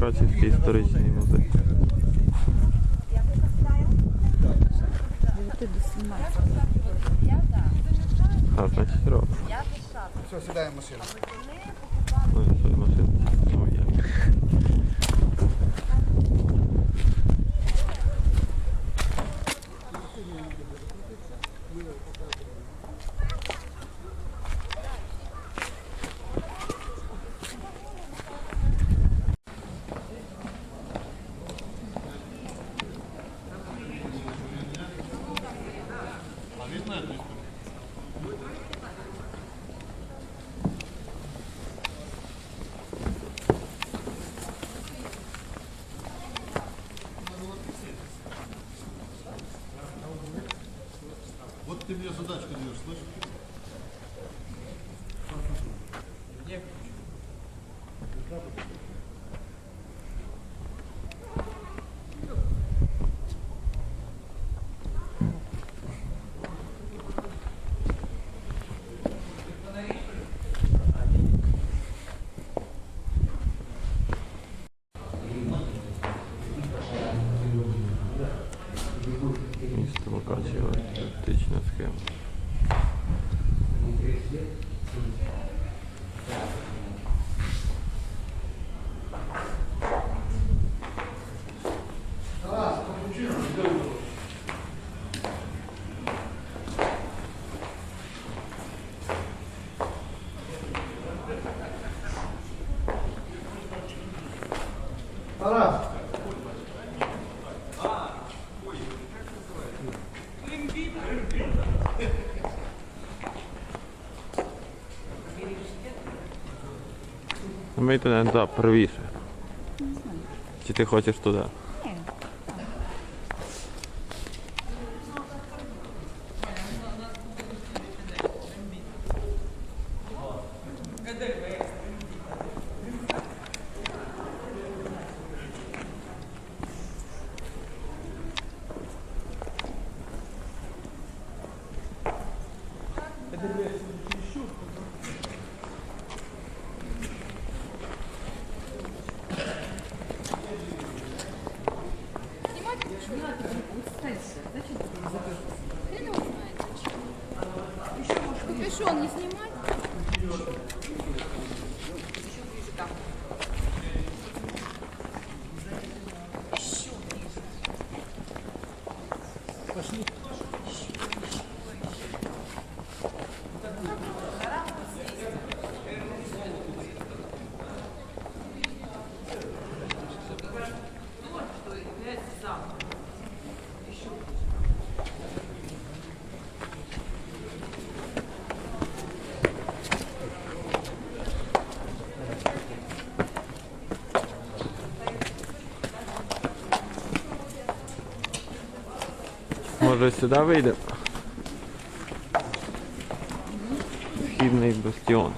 Мукачівський історичний музей. 9 до 17. А, значить робимо. Все, сідаємо машину. Ну, і що, машина? Ну, я. Ми йти да, правіше. Чи ти хочеш туди? Ні. Капюшон не снимать? Може сюди вийде? Східний бастіон.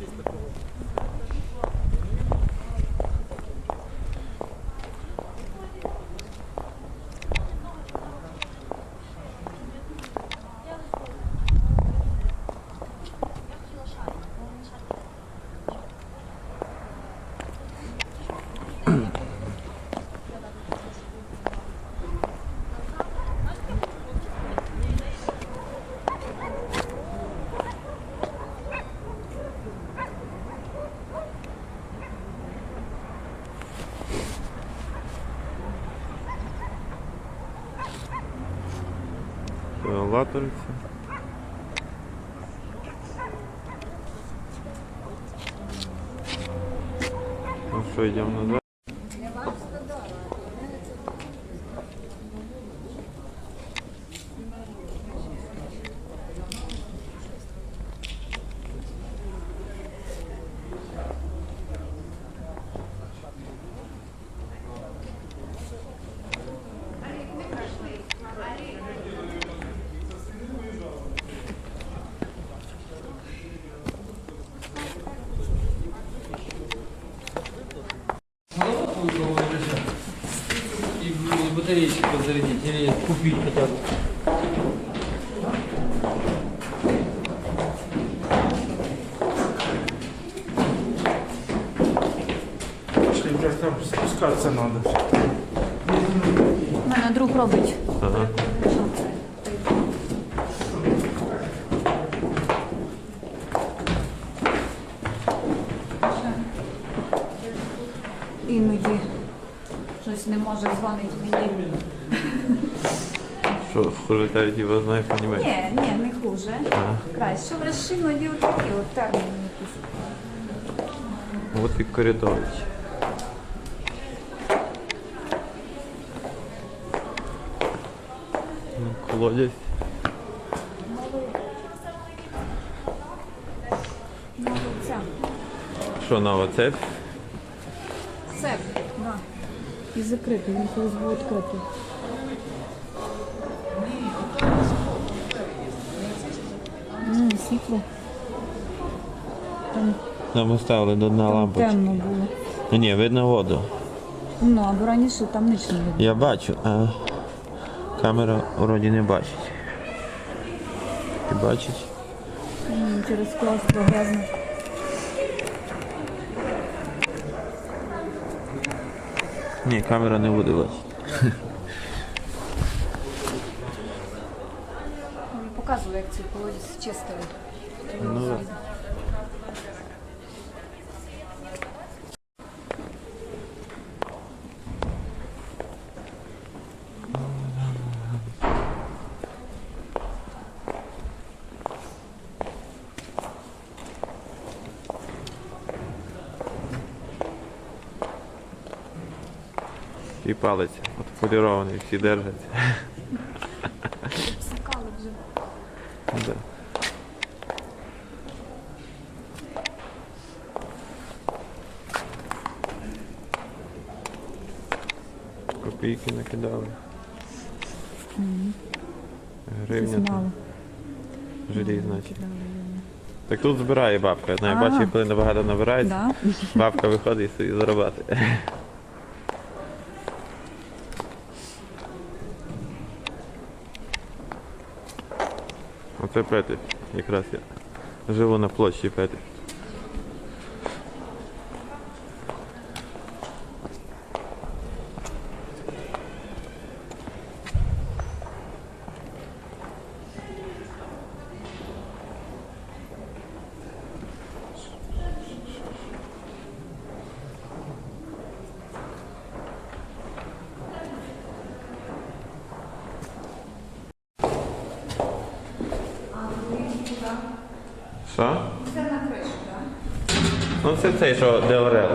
Це латориця. Ну що, йдемо назад? Батареечки подзарядить или купить хотя бы. Пошли, блядь, там спускаться надо. У мене друг робить. Ага. Іноді щось не може дзвонити мені. Що, хуже та діва знає по-німецьки? Ні, ні, не хуже. Краще. Врешті іноді отакі от терміни якісь. От і коридорич. Ну, Колодязь. Ну. Що нова цепь? І закритий, він колись був відкритий. М, світло. Там Нам оставили до дна лампочки. темно було. Ну ні, видно воду. Ну, або раніше там ніч не видно. Я бачу, а камера вроді не бачить. І бачить? М, Через клас погрязно. Ні, камера не буде бачити. Він як цю колодязь чистили. Ну, палець от полірований, всі держаться. Псикали вже. Да. Копійки накидали. Гривня Щось там. мало. Жалій, значить. Так тут збирає бабка. Я знаю, А. бачу, коли набагато набирається, Да? бабка виходить і собі заробляти. Оце Петик. Якраз я живу на площі Петик. Що? Це на кришу, так? Ну це цей, що де Орел.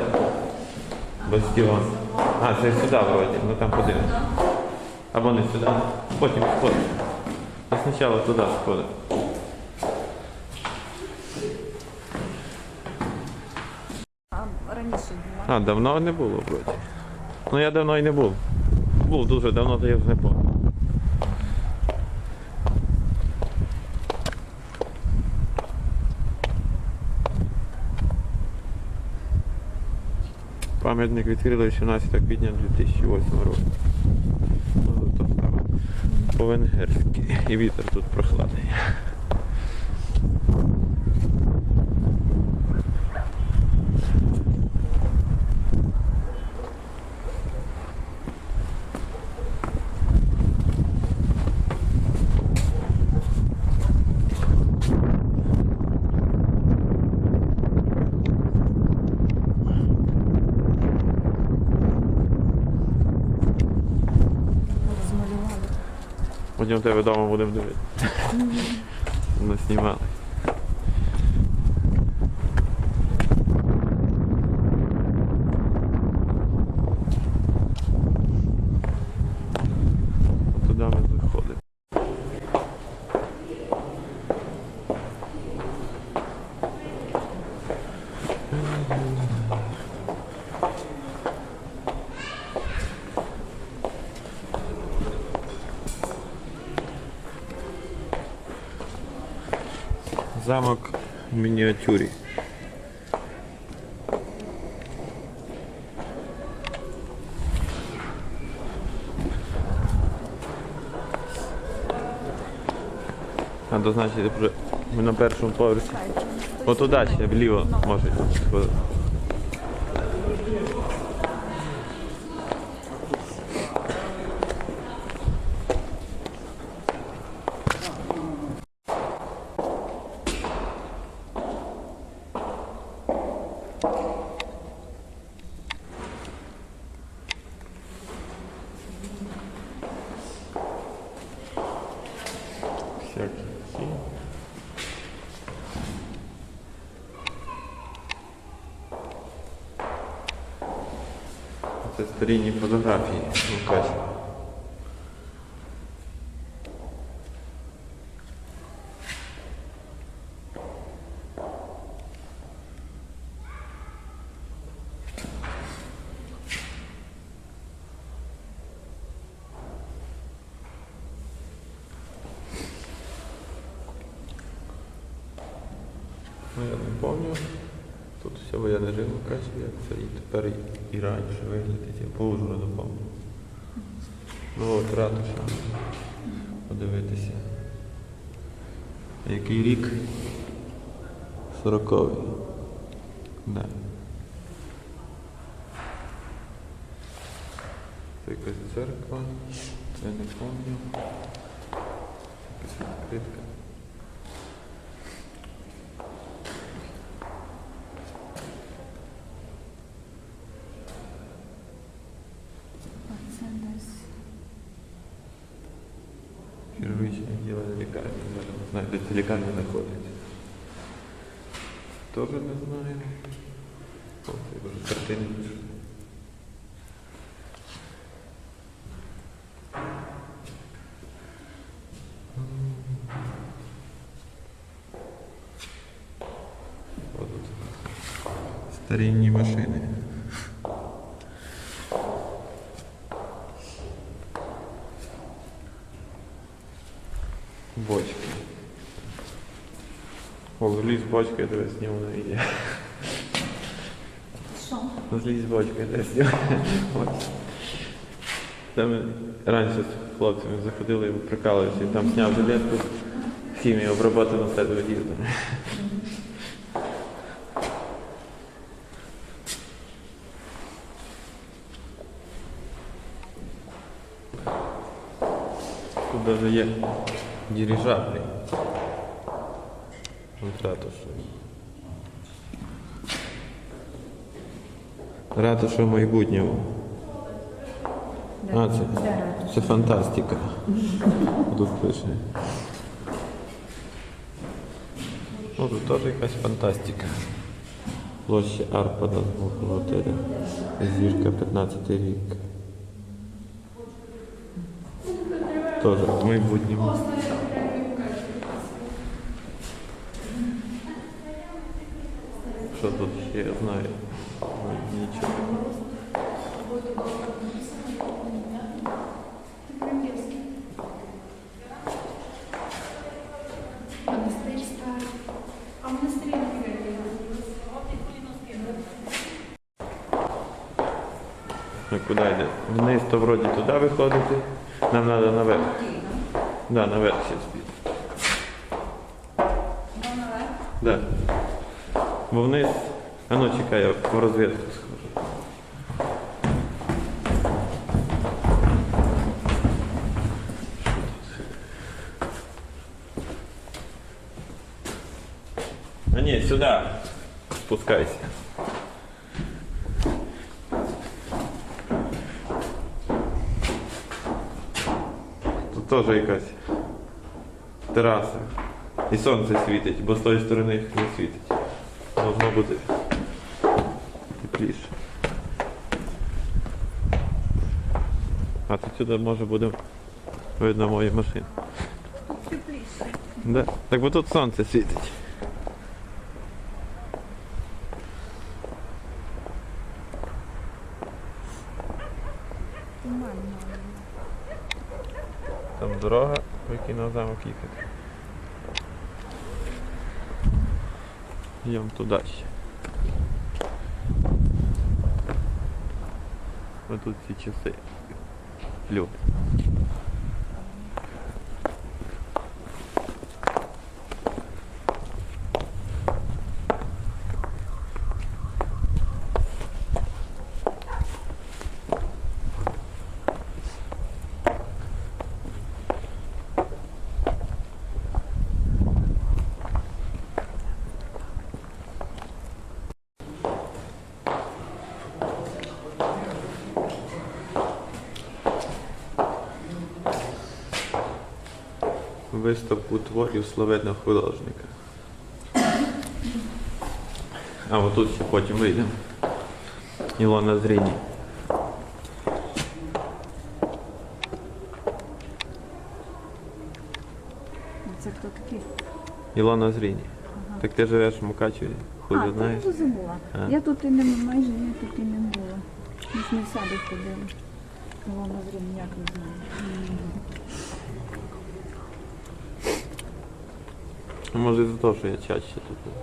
Бастіон. А, це сюди вроді, ну там подивимось. Або не сюди. Потім сходимо. А спочатку туди сходимо. А раніше була. А, давно не було вроді. Ну я давно і не був. Був дуже давно, то я вже не пам'ятаю. Пам'ятник відкрили 17 квітня 2008 року. Ну, то. По-венгерськи. І вітер тут прохладний. Потім тебе вдома будемо дивитися. Наснімали. Туди ми в мініатюрі. Треба значити, ми на першому поверсі. Отуда ще вліво може. Старінні фотографії. Ну, я не пам'ятаю. Тут все воєнне жило краще, як це і тепер і, раніше виглядить. Я по Ужгороду пам'ятаю. Ну от ратуша. Подивитися. Який рік? Сороковий. Да. Це якась церква. Це не пам'ятаю. Якась відкритка. Це десь. Хірургічне діло лікарні. Не знаю, де ці лікарні знаходяться. Тоже не знаю. О, це вже картини пішли. О, тут Старінні машини. Бочки. О, зліз бочки, я тебе сняв на є. Що? Зліз бочки, я тебе сняв. Ось. Там ми раніше з хлопцями заходили і прикалувалися, і там зняв жилетку, хімію обработану все доїздом. Тут даже є дирижаблі. От ратуша. Ратуша майбутнього. А, це, це фантастика. Тут пише. Ну, тут теж якась фантастика. Площа Арпада з боку готеля. Зірка 15 рік. Теж в майбутньому. Що тут ще я знаю? Ой, Нічого. Ну, куди йде? Вниз то вроді туди виходити. Нам треба наверх. Да, наверх ще спіти. Да. Бо вниз. А ну чекай, я по розвідку схожу. А ні, сюди. Спускайся. Тут теж якась тераса. І сонце світить, бо з тої сторони не світить. Должно бути тепліше. А тут сюди може буде видно мої машини. Тепліше. Да. Так бо тут сонце світить. Там дорога, по якій на замок їхати. Йдемо туди ще. Ось тут ці часи. Люди. Виставку творів славетного художника. А отут ще потім вийдемо. Ілона Зріні. Це хто такий? Ілона Зріні. Так ти живеш в Мукачеві? Хуй а, знаєш? забула. А. Я тут і не майже я тут і не була. Ми ж не в сади ходили. Воно зрім ніяк не знаю. Може за те, що я чаще тут. був.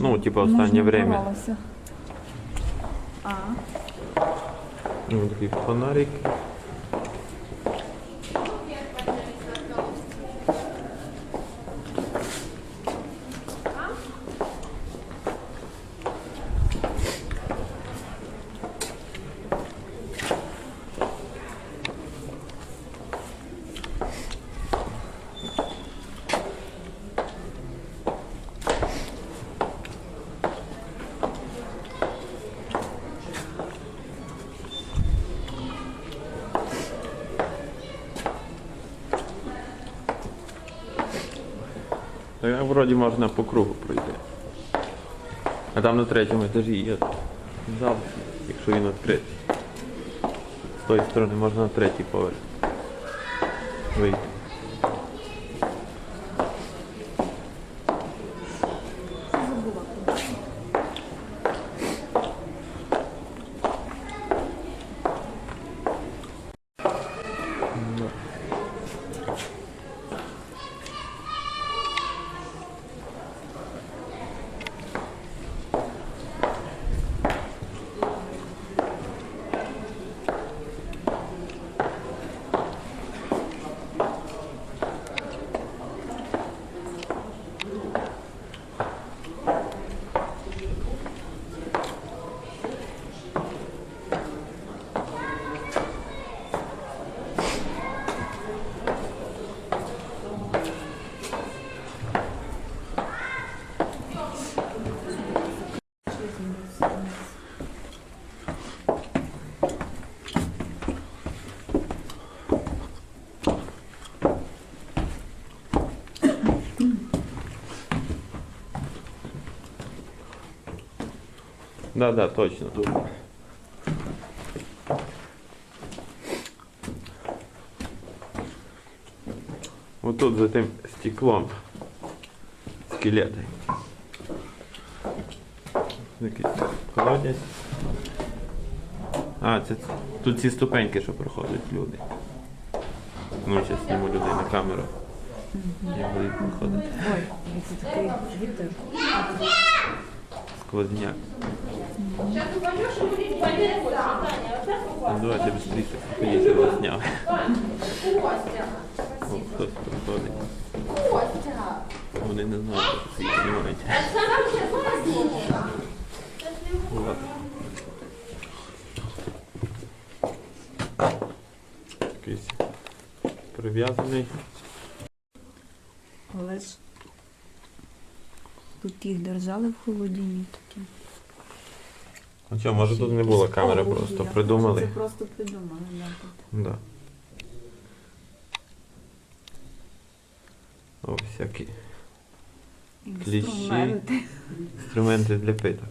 Ну, типа, останнє время. А, Ну, такий фонарик. Так вроді можна по кругу пройти. А там на третьому етажі є зал, якщо він відкритий. З тої сторони можна на третій поверх. Вийти. забула. Да, да, точно. Вот тут за тим стеклом скелети. Якийсь колодязь. А, це тут ці ступеньки, що проходять люди. Ну, зараз зніму людей на камеру. Як будуть проходити. Ой, це такий вітер. Сквозняк. Ну, давайте быстрее, поїдьте вас зняв. О, хтось приходить. Вони не знають, що це їх знімають. Вот. Якийсь прив'язаний. Ж тут їх держали в холодильні такі. А що, може тут не було камери, просто придумали. Це просто придумали, да, тут. Да. О, всякі Кліщі. Інструменти. інструменти для питок.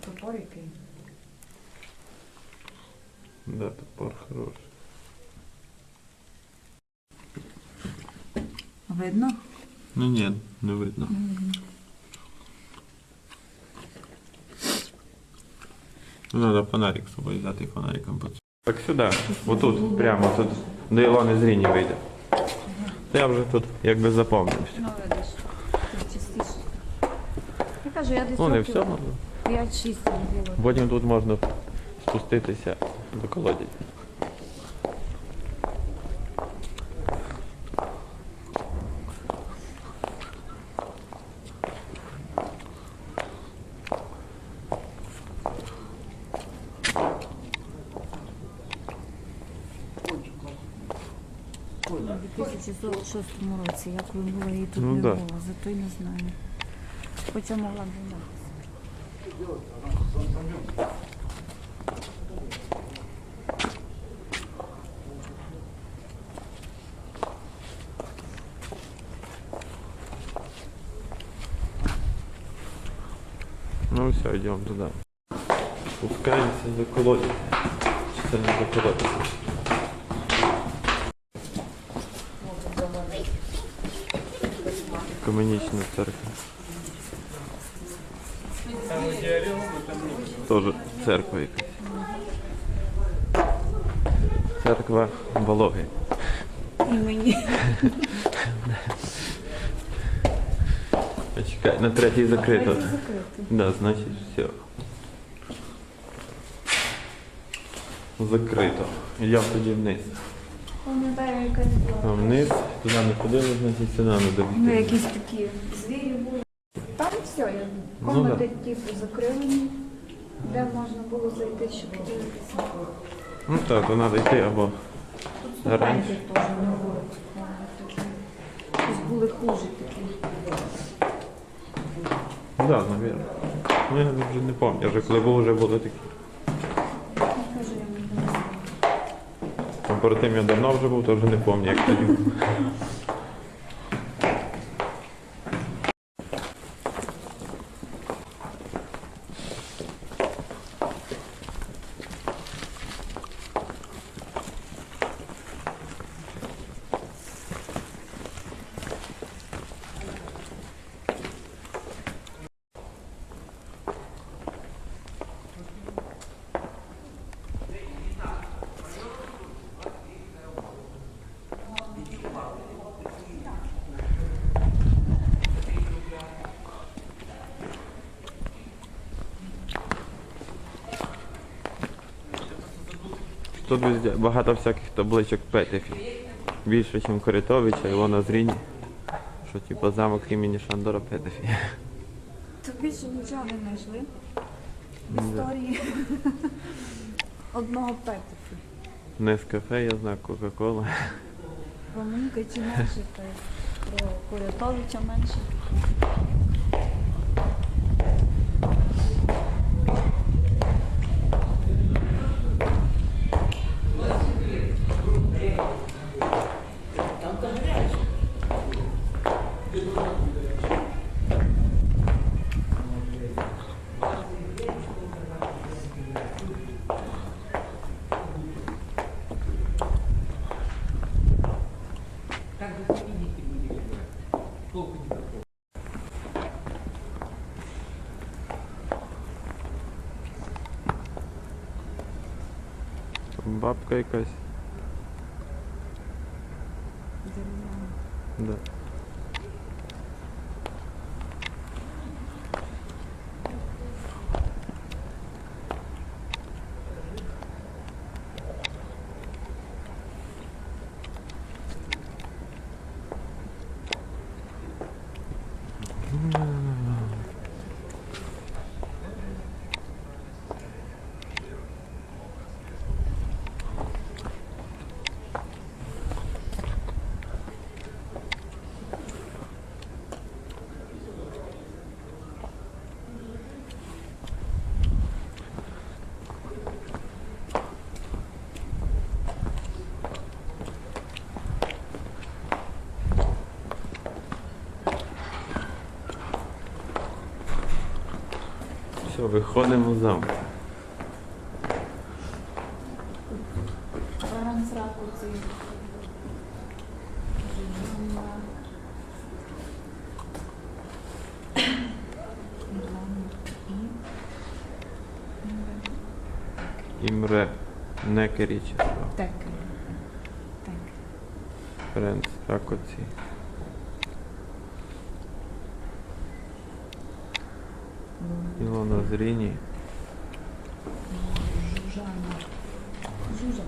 Топор який. Да, топор хороший. Видно? Ну ні, не видно. Ну, Надо фонарик з собою взяти і фонариком Так сюди, отут, прямо тут, до Ілони Зріні вийде. Та Я вже тут якби запомнився. Ну, видиш. Тут частіше. Я кажу, я десь Ну не все можна. 5-6 не було. Потім тут можна спуститися до колодязі. 26-му році, як ви були, її тут Ну, не да. було, зато й не знаю. Хоча могла б. Ну все, идем туда. Спускаемся за колодец. Специально за колодец. Комунічна церква. Тоже церква якась. Церква Вологи. І мені. А Чекай, на третій закрито. Закрито. Да, значить все. Закрито. Йдемо тоді вниз. А вниз, туди не ходили, значить сюди треба Ну, якісь такі звірі були. Там все, я Ну, комнати типу закрилені, де можна було зайти, щоб подивитися. Ну так, то треба йти або Тут Раніше. ступеньки теж не було. Якісь були хужі такі. Ну да, навірно. Ну я вже не пам'ятаю, вже коли був, вже були такі. Я кажу, я не знаю. А перед тим я давно вже був, то вже не пам'ятаю, як тоді. Тут багато всяких табличок Петефі. Більше, ніж Коритовича, Ілона Зріні. Що типу замок імені Шандора Петефі. То більше нічого не знайшли. В історії одного петифу. Не з кафе, я знаю, Кока-Кола. Про Мунька чи менше, то про Курятовича менше. Бабка якась. Да. Все, виходимо з замку. Імре Некеріча. Так. Так. Френц Ракоці. Ілона зрение. Жужана. Жужа.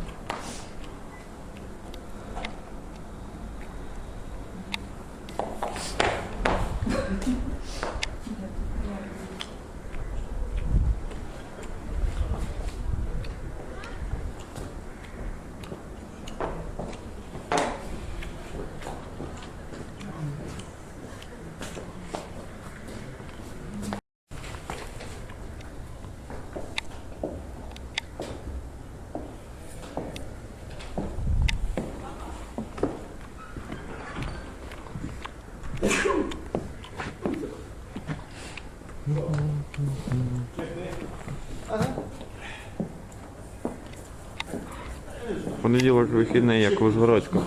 Понеділок вихідний, як у Ужгородську.